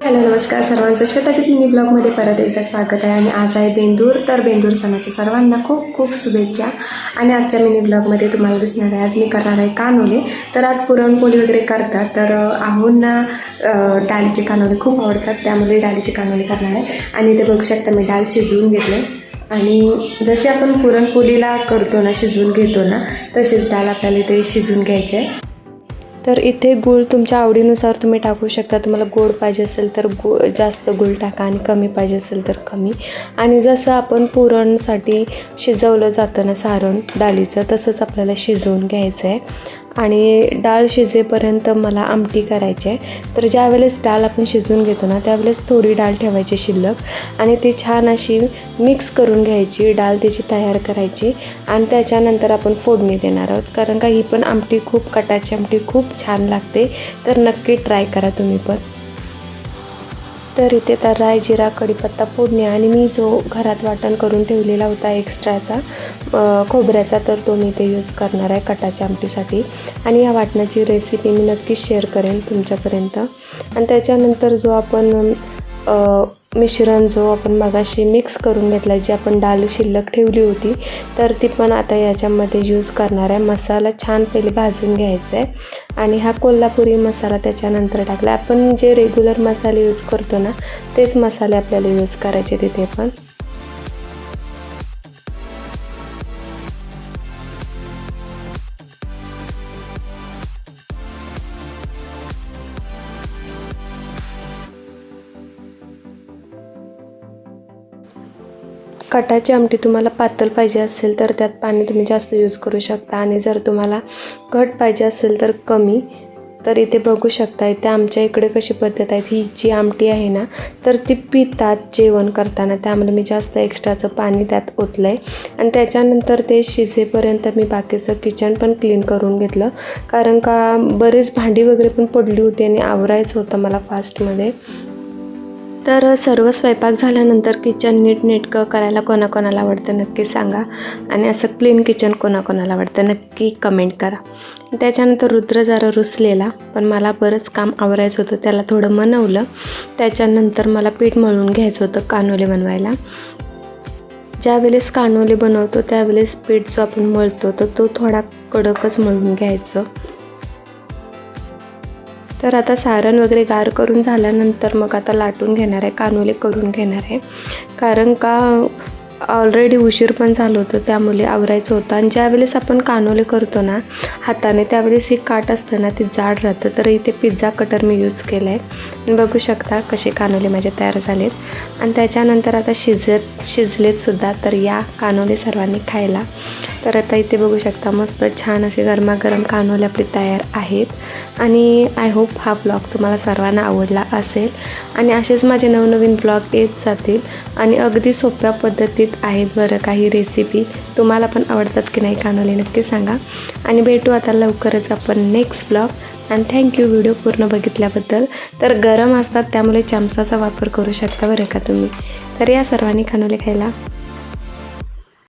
Hello नमस्कार सर्वांचं. श्वेताजित mini ब्लॉगमध्ये परत एकदा स्वागत आहे. आणि आज आहे बेंदूर. तर बेंदूर सणाच्या सर्वांना खूप खूप शुभेच्छा. आणि आजच्या मिनी ब्लॉगमध्ये तुम्हाला दिसणार आहे आज मी करणार आहे कानोले. तर आज पुरणपोळी वगैरे करतात. तर अ, आहोंना डाळीचे कानोले खूप आवडतात. त्यामुळे डाळीचे कानोले करणार आहे. आणि ते बघू शकता मी डाळ शिजवून घेतले आणि जसे आपण पुरणपोळीला करतो ना शिजवून घेतो ना तसेच डाळ आपल्याला इथे शिजवून घ्यायचे आहे. तर इथे गूळ तुमच्या आवडीनुसार तुम्ही टाकू शकता. तुम्हाला गोड पाहिजे असेल तर गो जास्त गूळ टाका आणि कमी पाहिजे असेल तर कमी. आणि जसं आपण पुरणसाठी शिजवलं जातं ना सारण डाळीचं तसंच आपल्याला शिजवून घ्यायचं आहे आणि डाळ शिजेपर्यंत मला आमटी करायची आहे. तर ज्यावेळेस डाळ आपण शिजवून घेतो ना त्यावेळेस थोडी डाळ ठेवायची शिल्लक आणि ती छान अशी मिक्स करून घ्यायची डाळ त्याची तयार करायची आणि त्याच्यानंतर आपण फोडणी देणार आहोत. कारण का ही पण आमटी खूप कटाची आमटी खूप छान लागते. तर नक्की ट्राय करा तुम्ही पण. तर इथे तर राय जिरा कढीपत्ता फोडणी आणि मी जो घरात वाटण करून ठेवलेला होता एक्स्ट्राचा खोबऱ्याचा तर तो मी इथे यूज करणार आहे कटाच्या आमटीसाठी. आणि या वाटणाची रेसिपी मी नक्कीच शेअर करेन तुमच्यापर्यंत. आणि त्याच्यानंतर जो आपण मिश्रण जो आपण मगाशी मिक्स करून घेतला जी आपण डाळ शिल्लक ठेवली होती तर ती पण आता याच्यामध्ये यूज करणार आहे. मसाला छान पहिले भाजून घ्यायचा आहे. आणि हा कोल्हापुरी मसाला त्याच्यानंतर टाकला. आपण जे रेग्युलर मसाले यूज करतो ना तेच मसाले आपल्याला यूज करायचे तिथे पण. कटाची आमटी तुम्हाला पातळ पाहिजे असेल तर त्यात पाणी तुम्ही जास्त यूज करू शकता. आणि जर तुम्हाला घट पाहिजे असेल तर कमी तर इथे बघू शकता इथे आमच्या इकडे कशी पद्धत आहे ही जी आमटी आहे ना तर ती पितात जेवण करताना. त्यामुळे मी जास्त एक्स्ट्राचं पाणी त्यात ओतलं आहे आणि त्याच्यानंतर ते शिजेपर्यंत मी बाकीचं किचन पण क्लीन करून घेतलं. कारण का बरेच भांडी वगैरे पण पडली होती आणि आवरायचं होतं मला फास्टमध्ये तर सर्व स्वयंपाक झाल्यानंतर किचन नीट नेटकं करायला कोणाकोणाला आवडतं नक्की सांगा. आणि असं क्लीन किचन कोणाकोणाला आवडतं नक्की कमेंट करा. त्याच्यानंतर रुद्र जरा रुसलेला पण मला बरंच काम आवरायचं होतं त्याला थोडं मनवलं. त्याच्यानंतर मला पीठ मळून घ्यायचं होतं कानोले बनवायला. ज्यावेळेस कानोले बनवतो त्यावेळेस पीठ जो आपण मळतो तर तो थोडा कडकच मळून घ्यायचं. तर आता सारण वगैरे गार करून झाल्यानंतर मग आता लाटून घेणार आहे कानोले करून घेणार आहे. कारण का ऑलरेडी उशीर पण झालं होतं त्यामुळे आवरायचं होतं. आणि ज्यावेळेस आपण कानोले करतो ना हाताने त्यावेळेस ही काट असतं ना ती जाड राहतं. तर इथे पिझ्झा कटर मी यूज केलं आहे बघू शकता कसे कानोले माझे तयार झालेत. आणि त्याच्यानंतर आता शिजत शिजलेत सुद्धा तर या कानोले सर्वांनी खायला. तर आता इथे बघू शकता मस्त छान असे गरमागरम कानोले आपले तयार आहेत. आणि आय होप हा ब्लॉग तुम्हाला सर्वांना आवडला असेल. आणि असेच माझे नवनवीन ब्लॉग येत जातील. आणि अगदी सोप्या पद्धतीत आहेत बरं काही रेसिपी तुम्हाला पण आवडतात की नाही कानोले नक्की सांगा. आणि भेटू आता लवकरच आपण नेक्स्ट ब्लॉग आणि थँक्यू व्हिडिओ पूर्ण बघितल्याबद्दल. तर गरम असतात त्यामुळे चमचाचा वापर करू शकता बरं का तुम्ही? तर या सर्वांनी कानोले खायला.